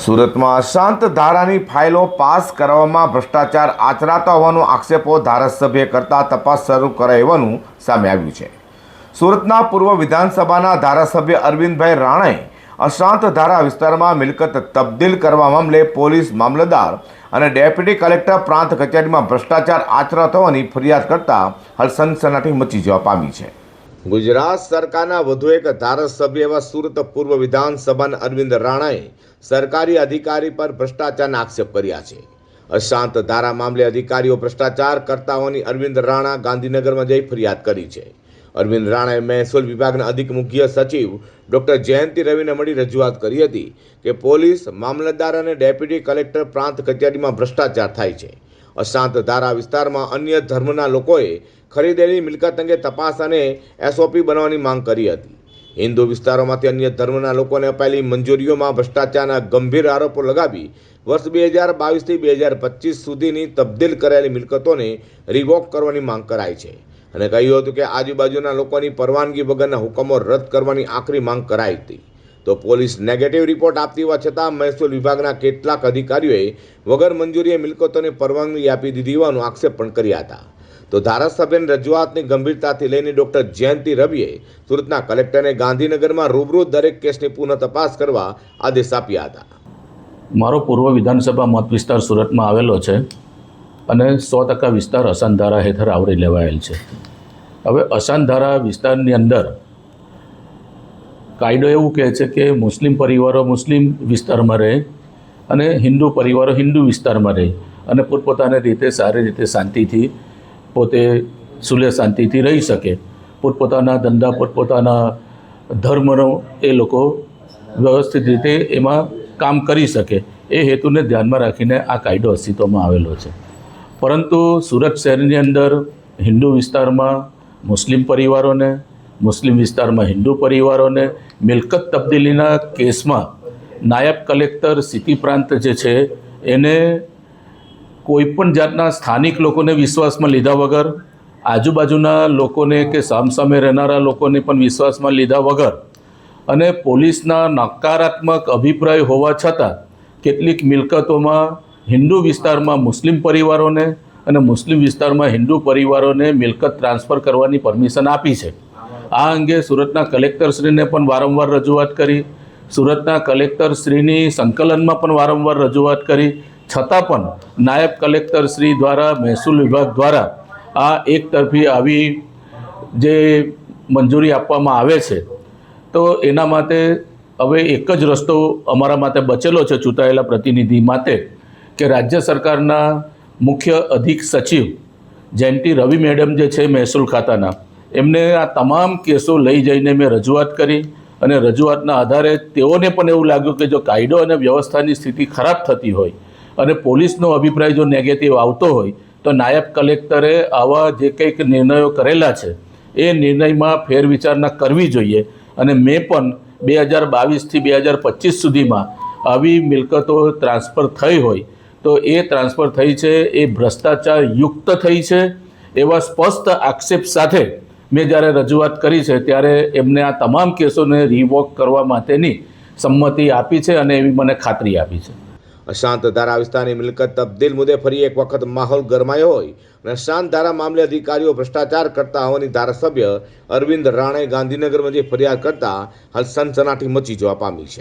સુરતમાં અશાંત ધારાની ફાઇલો પાસ કરવામાં ભ્રષ્ટાચાર આચરાતા હોવાનો આક્ષેપો ધારાસભ્ય કરતા તપાસ શરૂ કરાઈ હોવાનું સામે આવ્યું છે. સુરતના પૂર્વ વિધાનસભાના ધારાસભ્ય અરવિંદભાઈ રાણાએ અશાંત ધારા વિસ્તારમાં મિલકત તબદીલ કરવા મામલે પોલીસ મામલતદાર અને ડેપ્યુટી કલેક્ટર પ્રાંત કચેરીમાં ભ્રષ્ટાચાર આચરાતો હોવાની ફરિયાદ કરતા હાલ સનસનાટી મચી જવા પામી છે. ગુજરાત સરકારના વધુ એક ધારાસભ્ય એવા સુરત પૂર્વ વિધાનસભાના અરવિંદ રાણાએ સરકારી અધિકારી પર ભ્રષ્ટાચારના આક્ષેપ કર્યા છે. અશાંત ધારા મામલે અધિકારીઓ ભ્રષ્ટાચાર કરતા હોવાની અરવિંદ રાણા ગાંધીનગરમાં જઈ ફરિયાદ કરી છે. અરવિંદ રાણાએ મહેસૂલ વિભાગના અધિક મુખ્ય સચિવ ડોક્ટર જયંતિ રવિને મળી રજૂઆત કરી હતી કે પોલીસ, મામલતદાર અને ડેપ્યુટી કલેક્ટર પ્રાંત કચેરીમાં ભ્રષ્ટાચાર થાય છે. અશાંત ધારા વિસ્તારમાં અન્ય ધર્મના લોકોએ ખરીદેલી મિલકત અંગે તપાસ અને એસઓપી બનાવવાની માંગ કરી હતી. હિન્દુ વિસ્તારોમાંથી અન્ય ધર્મના લોકોને અપાયેલી મંજૂરીઓમાં ભ્રષ્ટાચારના ગંભીર આરોપો લગાવી વર્ષ બે હજાર બાવીસથી બે હજાર પચીસ સુધીની તબદીલ કરાયેલી મિલકતોને રિવોક કરવાની માંગ કરાઈ છે. અને કહ્યું હતું કે આજુબાજુના લોકોની પરવાનગી વગરના હુકમો રદ કરવાની આખરી માંગ કરાઈ હતી. તો પોલીસ નેગેટિવ રિપોર્ટ આપતી હોવા છતાં મહેસૂલ વિભાગના કેટલાક અધિકારીઓએ વગર મંજૂરીએ મિલકતોને પરવાનગી આપી દીધી હોવાનો આક્ષેપ પણ કર્યા હતા. તો ધારાસભ્યની રજૂઆતની ગંભીરતાથી લઈને ડોક્ટર જયંતિ રવિએ સુરતના કલેક્ટરને ગાંધીનગરમાં રૂબરૂ દરેક કેસની પુનઃ તપાસ કરવા આદેશ આપ્યા હતા. મારો પૂર્વ વિધાનસભા મત વિસ્તાર સુરતમાં આવેલો છે અને સો ટકા વિસ્તાર અસાનધારા હેઠળ આવરી લેવાયેલ છે. હવે અસાનધારા વિસ્તારની અંદર કાયદો એવું કહે છે કે મુસ્લિમ પરિવારો મુસ્લિમ વિસ્તારમાં રહે અને હિન્દુ પરિવારો હિન્દુ વિસ્તારમાં રહે અને પોતપોતાની રીતે સારી રીતે શાંતિથી પોતે સુલે શાંતિથી રહી શકે. પોતપોતાના ધંધા, પોતપોતાના ધર્મનો એ લોકો વ્યવસ્થિત રીતે એમાં કામ કરી શકે. એ હેતુને ધ્યાનમાં રાખીને આ કાયદો અસ્તિત્વમાં આવેલો છે. પરંતુ સુરત શહેરની અંદર હિન્દુ વિસ્તારમાં મુસ્લિમ પરિવારોને, મુસ્લિમ વિસ્તારમાં હિન્દુ પરિવારોને મિલકત તબદીલીના કેસમાં નાયબ કલેક્ટર સિટી પ્રાંત જે છે, એને કોઈપણ જાતના સ્થાનિક લોકોને વિશ્વાસમાં લીધા વગર, આજુબાજુના લોકોને કે સામસામે રહેનારા લોકોને પણ વિશ્વાસમાં લીધા વગર અને પોલીસના નકારાત્મક અભિપ્રાય હોવા છતાં કેટલીક મિલકતોમાં હિન્દુ વિસ્તારમાં મુસ્લિમ પરિવારોને અને મુસ્લિમ વિસ્તારમાં હિન્દુ પરિવારોને મિલકત ટ્રાન્સફર કરવાની પરમિશન આપી છે. આ અંગે સુરતના કલેક્ટરશ્રીને પણ વારંવાર રજૂઆત કરી, સુરતના કલેક્ટરશ્રીની સંકલનમાં પણ વારંવાર રજૂઆત કરી છતાં પણ નાયબ કલેક્ટરશ્રી દ્વારા, મહેસૂલ વિભાગ દ્વારા આ એક તરફી આવી જે મંજૂરી આપવામાં આવે છે, તો એના માટે હવે એક જ રસ્તો અમારા માટે બચેલો છે ચૂંટાયેલા પ્રતિનિધિ માટે કે રાજ્ય સરકારના મુખ્ય અધિક સચિવ જયંતિ રવિ મેડમ જે છે મહેસૂલ ખાતાના, એમને આ તમામ કેસો લઈ જઈને મેં રજૂઆત કરી અને રજૂઆતના આધારે તેઓને પણ એવું લાગ્યું કે જો કાયદો અને વ્યવસ્થાની સ્થિતિ ખરાબ થતી હોય અને પોલીસનો અભિપ્રાય જો નેગેટિવ આવતો હોય, તો નાયબ કલેક્ટરે આવા જે કંઈક નિર્ણયો કરેલા છે, એ નિર્ણયમાં ફેરવિચારણા કરવી જોઈએ. અને મેં પણ બે હજાર બાવીસથી બે હજાર પચીસ સુધીમાં આવી મિલકતો ટ્રાન્સફર થઈ હોય, તો એ ટ્રાન્સફર થઈ છે, એ ભ્રષ્ટાચાર યુક્ત થઈ છે. એવા સ્પષ્ટ આક્ષેપ સાથે મેં જ્યારે રજૂઆત કરી છે, ત્યારે એમને આ તમામ કેસોને રિવોક કરવા માટેની સંમતિ આપી છે અને એવી મને ખાતરી આપી છે. અશાંત ધારા વિસ્તારની મિલકત તબદીલ મુદ્દે ફરી એક વખત માહોલ ગરમાયો હોય અને અશાંત ધારા મામલે અધિકારીઓ ભ્રષ્ટાચાર કરતા હોવાની ધારાસભ્ય અરવિંદ રાણે ગાંધીનગરમાં જે ફરિયાદ કરતા હાલ સનસનાટી મચી જવા પામી છે.